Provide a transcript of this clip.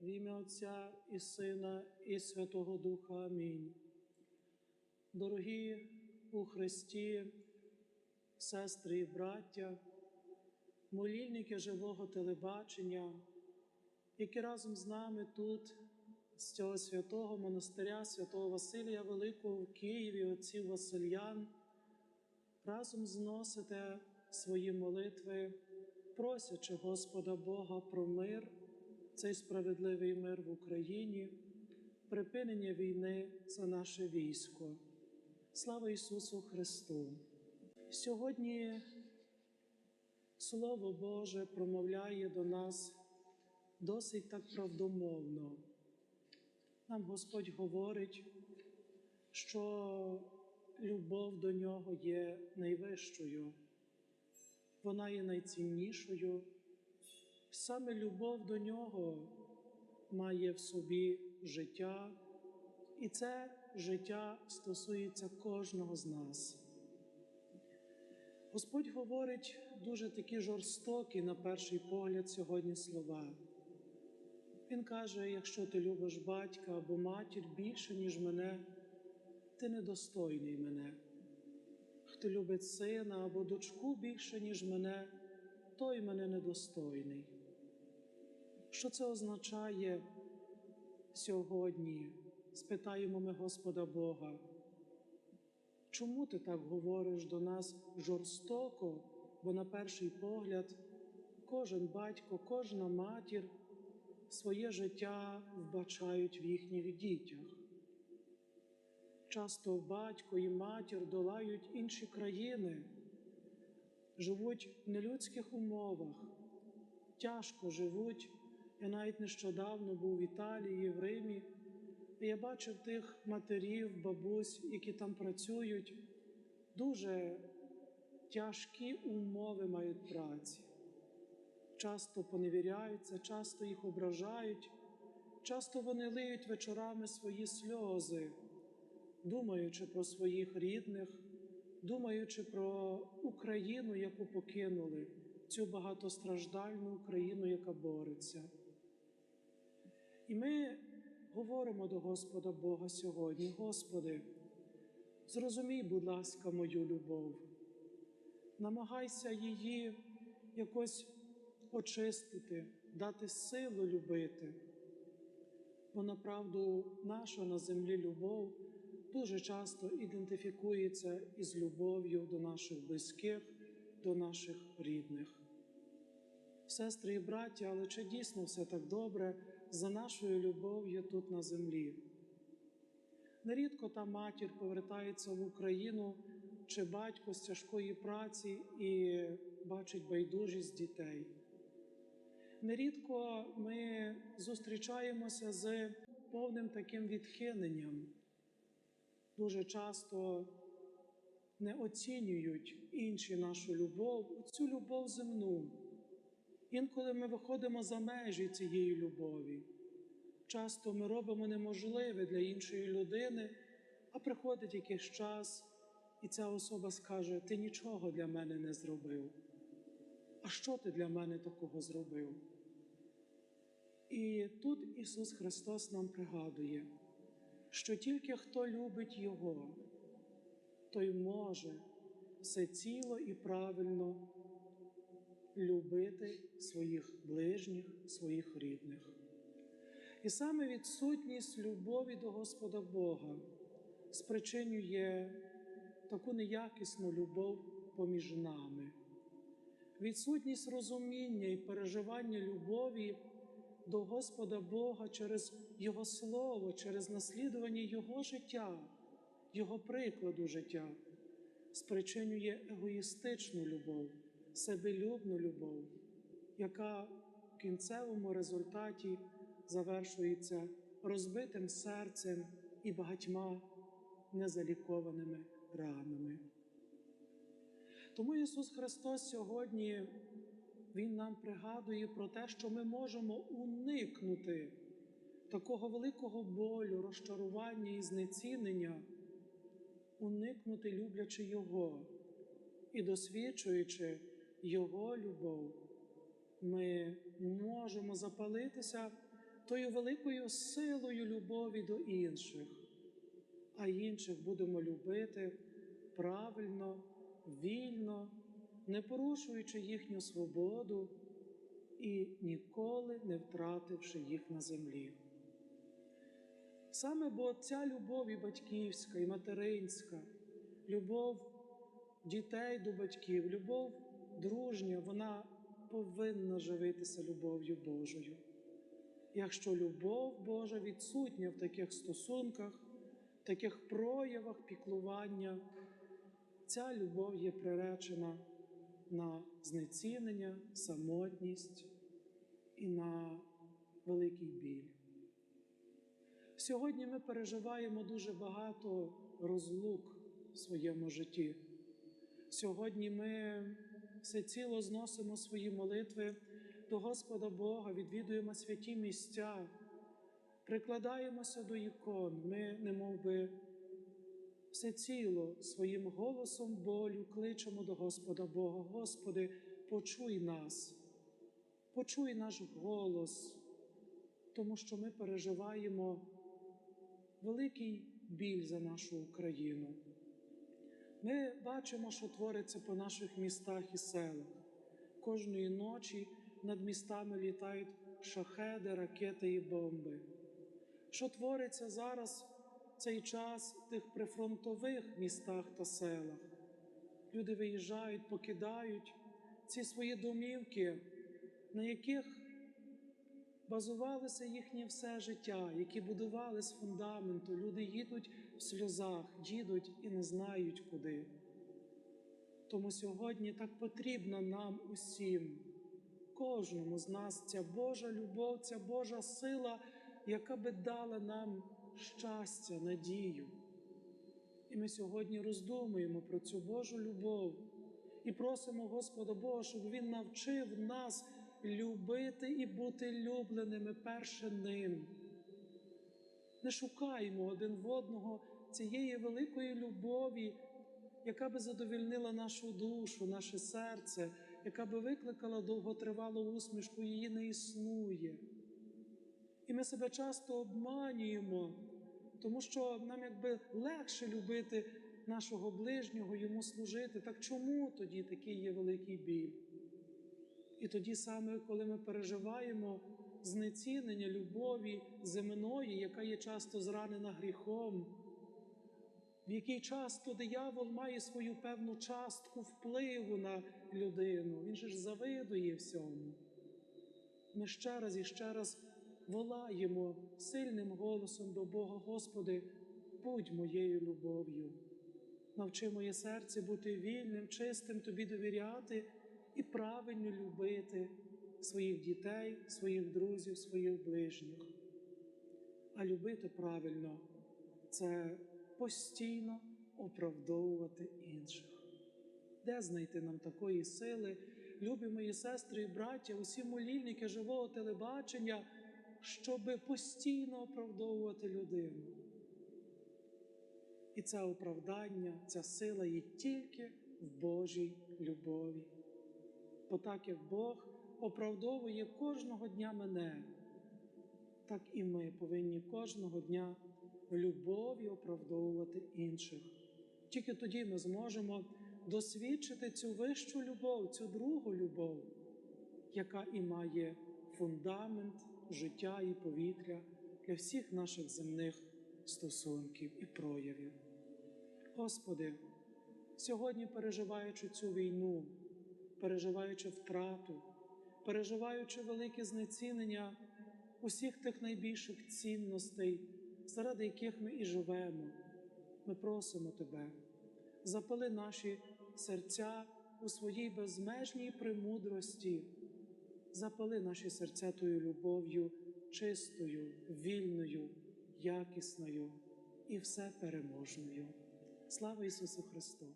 В ім'я Отця і Сина, і Святого Духа. Амінь. Дорогі у Христі, сестри і браття, молільники живого телебачення, які разом з нами тут, з цього святого монастиря, святого Василія Великого в Києві, отців Васильян, разом зносите свої молитви, просячи Господа Бога про мир, цей справедливий мир в Україні, припинення війни за наше військо. Слава Ісусу Христу! Сьогодні Слово Боже промовляє до нас досить так правдомовно. Нам Господь говорить, що любов до Нього є найвищою, вона є найціннішою. Саме любов до Нього має в собі життя, і це життя стосується кожного з нас. Господь говорить дуже такі жорстокі, на перший погляд, сьогодні слова. Він каже: якщо ти любиш батька або матір більше, ніж мене, ти недостойний мене. Хто любить сина або дочку більше, ніж мене, той мене недостойний. Що це означає сьогодні? Спитаємо ми Господа Бога. Чому ти так говориш до нас жорстоко, бо на перший погляд кожен батько, кожна матір своє життя вбачають в їхніх дітях? Часто батько і матір долають інші країни, живуть в нелюдських умовах, тяжко живуть. Я навіть нещодавно був в Італії, в Римі, і я бачив тих матерів, бабусь, які там працюють, дуже тяжкі умови мають праці. Часто поневіряються, часто їх ображають, часто вони лиють вечорами свої сльози, думаючи про своїх рідних, думаючи про Україну, яку покинули, цю багатостраждальну Україну, яка бореться. І ми говоримо до Господа Бога сьогодні, Господи, зрозумій, будь ласка, мою любов, намагайся її якось очистити, дати силу любити, бо направду наша на землі любов дуже часто ідентифікується із любов'ю до наших близьких, до наших рідних. Сестри і браття, але чи дійсно все так добре за нашою любов'ю тут на землі? Нерідко та матір повертається в Україну чи батько з тяжкої праці і бачить байдужість дітей. Нерідко ми зустрічаємося з повним таким відхиленням. Дуже часто не оцінюють інші нашу любов, цю любов земну. Інколи ми виходимо за межі цієї любові. Часто ми робимо неможливе для іншої людини, а приходить якийсь час, і ця особа скаже: Ти нічого для мене не зробив. А що ти для мене такого зробив? І тут Ісус Христос нам пригадує, що тільки хто любить Його, той може все ціло і правильно любити своїх ближніх, своїх рідних. І саме відсутність любові до Господа Бога спричинює таку неякісну любов поміж нами, відсутність розуміння і переживання любові до Господа Бога через Його Слово, через наслідування Його життя, Його прикладу життя, спричинює егоїстичну любов себелюбну любов, яка в кінцевому результаті завершується розбитим серцем і багатьма незалікованими ранами. Тому Ісус Христос сьогодні Він нам пригадує про те, що ми можемо уникнути такого великого болю, розчарування і знецінення, уникнути, люблячи Його і досвідчуючи Його любов, ми можемо запалитися тою великою силою любові до інших, а інших будемо любити правильно, вільно, не порушуючи їхню свободу і ніколи не втративши їх на землі. Саме бо ця любов і батьківська, і материнська, любов дітей до батьків, любов дружня, вона повинна живитися любов'ю Божою. Якщо любов Божа відсутня в таких стосунках, в таких проявах піклування, ця любов є приречена на знецінення, самотність і на великий біль. Сьогодні ми переживаємо дуже багато розлук в своєму житті. Сьогодні ми все ціло зносимо свої молитви до Господа Бога, відвідуємо святі місця, прикладаємося до ікон. Ми, немов би, все ціло своїм голосом болю кличемо до Господа Бога. Господи, почуй нас, почуй наш голос, тому що ми переживаємо великий біль за нашу Україну. Ми бачимо, що твориться по наших містах і селах. Кожної ночі над містами літають шахеди, ракети і бомби. Що твориться зараз в цей час в тих прифронтових містах та селах? Люди виїжджають, покидають ці свої домівки, на яких базувалося їхнє все життя, які будували з фундаменту. Люди їдуть в сльозах, їдуть і не знають куди. Тому сьогодні так потрібна нам усім, кожному з нас ця Божа любов, ця Божа сила, яка би дала нам щастя, надію. І ми сьогодні роздумуємо про цю Божу любов і просимо Господа Бога, щоб Він навчив нас любити і бути любленими перше ним. Не шукаємо один в одного цієї великої любові, яка би задовільнила нашу душу, наше серце, яка би викликала довготривалу усмішку, її не існує. І ми себе часто обманюємо, тому що нам якби легше любити нашого ближнього, йому служити. Так чому тоді такий є великий біль? І тоді саме, коли ми переживаємо знецінення любові земної, яка є часто зранена гріхом, в якій часто диявол має свою певну частку впливу на людину, він же ж завидує всьому. Ми ще раз і ще раз волаємо сильним голосом до Бога, Господи, будь моєю любов'ю. Навчи моє серце бути вільним, чистим, Тобі довіряти і правильно любити своїх дітей, своїх друзів, своїх ближніх. А любити правильно це постійно оправдовувати інших. Де знайти нам такої сили, любі мої сестри і браття, усі молільники живого телебачення, щоб постійно оправдовувати людину? І це оправдання, ця сила є тільки в Божій любові. Бо так як Бог оправдовує кожного дня мене, так і ми повинні кожного дня в любові оправдовувати інших. Тільки тоді ми зможемо досвідчити цю вищу любов, цю другу любов, яка і має фундамент життя і повітря для всіх наших земних стосунків і проявів. Господи, сьогодні переживаючи цю війну, переживаючи втрату, переживаючи велике знецінення усіх тих найбільших цінностей, заради яких ми і живемо, ми просимо Тебе, запали наші серця у своїй безмежній премудрості, запали наші серця тою любов'ю чистою, вільною, якісною і все переможною. Слава Ісусу Христу!